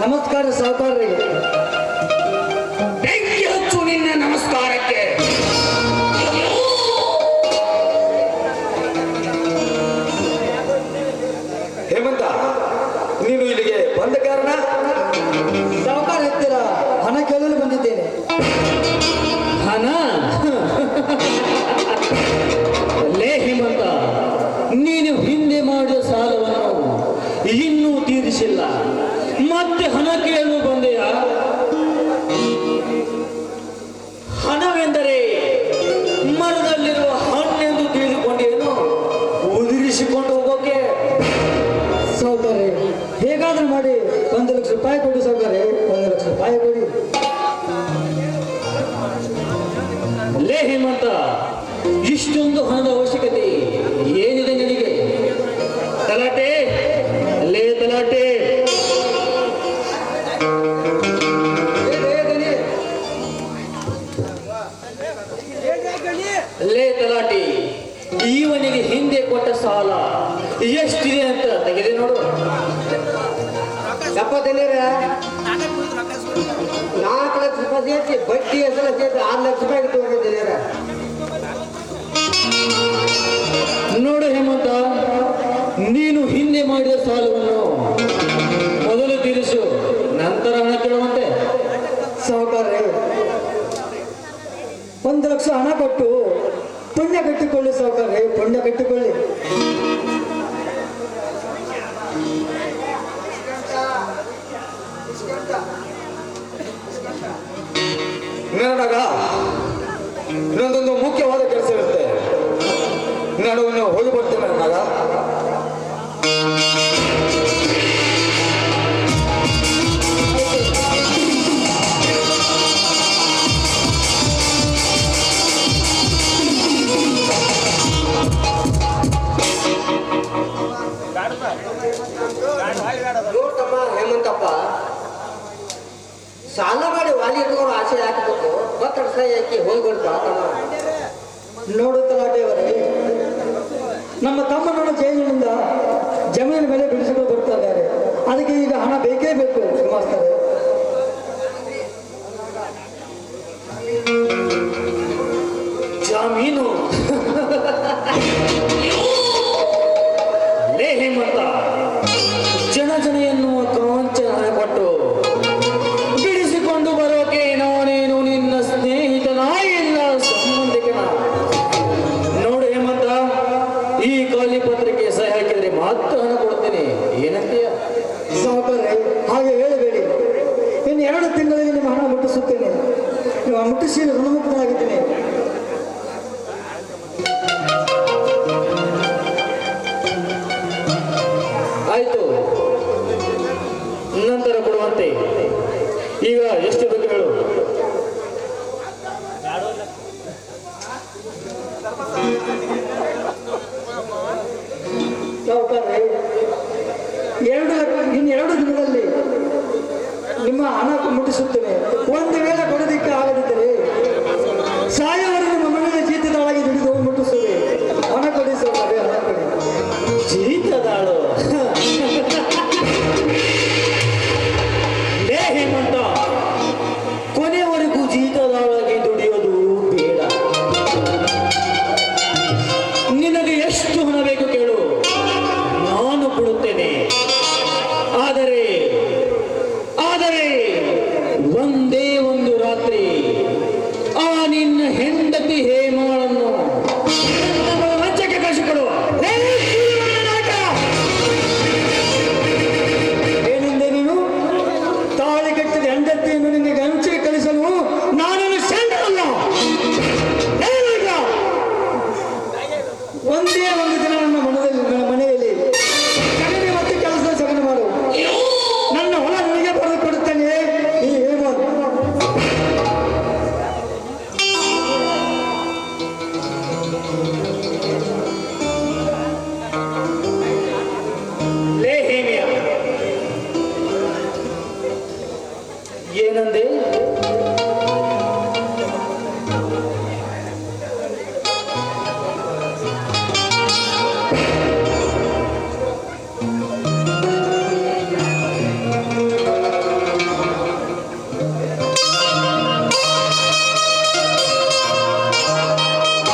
ನಮಸ್ಕಾರ ಸಹಕಾರ ಬೆಂಕಿ ಹಚ್ಚು ನಿನ್ನ ನಮಸ್ಕಾರಕ್ಕೆ. ಹೇಮಂತ ನೀನು ಇಲ್ಲಿಗೆ ಬಂದ ಕಾರಣ ಸಾವುಕಾರ ಹತ್ತಿರ ಹಣ ಕೇಳಲು ಬಂದಿದ್ದೇನೆ. ಹಣ? ಅಲ್ಲೇ ಹೇಮಂತ ನೀನು ಹಿಂದೆ ಮಾಡಿದ ಸಾಲವನ್ನು ಇನ್ನೂ ತೀರಿಸಿಲ್ಲ. ಮತ್ತೆ ಹಣ ಕೇಳಲು ಬಂದೆಯ ಹಣವೆಂದರೆ ಮರದಲ್ಲಿರುವ ಹಣ್ಣೆಂದು ತಿಳಿದುಕೊಂಡೇನು? ಉದುರಿಸಿಕೊಂಡು ಹೋಗೋಕೆ? ಸಾವುಕಾರೆ ಹೇಗಾದ್ರೂ ಮಾಡಿ, ಒಂದು ಲಕ್ಷ ರೂಪಾಯಿ ಕೊಡಿ ಸಾವುಕಾರೆ ಒಂದು ಲಕ್ಷ ರೂಪಾಯಿ ಕೊಡಿ. ಲೇ ಹೇಮಂತ, ಇಷ್ಟೊಂದು ಹಣದ ಲೇ ತಲಾಟಿ ಇವನಿಗೆ ಹಿಂದೆ ಕೊಟ್ಟ ಸಾಲ ಎಷ್ಟಿದೆ ಅಂತ ತೆಗೆದೆ ನೋಡು. ಎಪ್ಪತ್ತನೇರ ನಾಲ್ಕು ಲಕ್ಷ ರೂಪಾಯಿ ಸೇರಿಸಿ, ಬಡ್ಡಿ ಹೆಸರು ಸೇರಿಸಿ, ಆರು ಲಕ್ಷ ರೂಪಾಯಿ ತಗೊಂಡಿದ್ದೇನೆ ನೋಡು ಹೇಮಂತ, ನೀನು ಹಿಂದೆ ಮಾಡಿದ ಸಾಲವನ್ನು ಮೊದಲು ತೀರಿಸು ನಂತರ ಹಣ ಕೇಳುವಂತೆ ಸಾವುಕಾರ್ರೆ ಒಂದು ಲಕ್ಷ ಹಣ ಕೊಟ್ಟು ಪುಣ್ಯ ಕಟ್ಟಿಕೊಳ್ಳಿ ಸಾವುಕಾರ್ರೆ, ಪುಣ್ಯ ಕಟ್ಟಿಕೊಳ್ಳಿ. ನೆರನಾಗ ಇನ್ನೊಂದೊಂದು ಮುಖ್ಯವಾದ ಕೆಲಸ ಇರುತ್ತೆ. ನಡುವನ್ನು ಹೋಗಿ ಬರ್ತೇನೆ ಸಾಲ ಮಾಡಿ ವಾಲಿ ಇಟ್ಕೊಂಡು ಆಸೆ ಹಾಕಬೇಕು ಮತ್ತೆ ಸಹಿ ಹಾಕಿ ಹೋಗ್ಬಿಡ್ತು ನೋಡು ತಲಾಟೆಯವರೇ ನಮ್ಮ ತಮ್ಮನನ್ನು ಜೈಲಿನಿಂದ ಜಮೀನು ಮೇಲೆ ಬಿಡಿಸಿಕೊಂಡು ಬರ್ತಾ ಇದ್ದಾರೆ. ಅದಕ್ಕೆ ಈಗ ಹಣ ಬೇಕೇ ಬೇಕು ಮಾಸ್ತರೇ ಈ ಖಾಲಿ ಪತ್ರಕ್ಕೆ ಸಹಿ ಹಾಕಿದರೆ ಮಾತ್ರ ಹಣ ಕೊಡ್ತೀನಿ. ಏನಂತೀಯ? ಸಹಕಾರಿ ಹಾಗೆ ಹೇಳಬೇಡಿ. ಇನ್ನು ಎರಡು ತಿಂಗಳಲ್ಲಿ ನಿಮ್ಮ ಹಣ ಮುಟ್ಟಿಸುತ್ತೇನೆ. ನೀವು ಮುಟ್ಟಿಸಿ ಋಣಮುಕ್ತನಾಗಿದ್ದೇನೆ ಆಯ್ತು. ನಂತರ ಕೊಡುವಂತೆ. ಈಗ ಎಷ್ಟು ಬೇಕು ಹೇಳು. করে you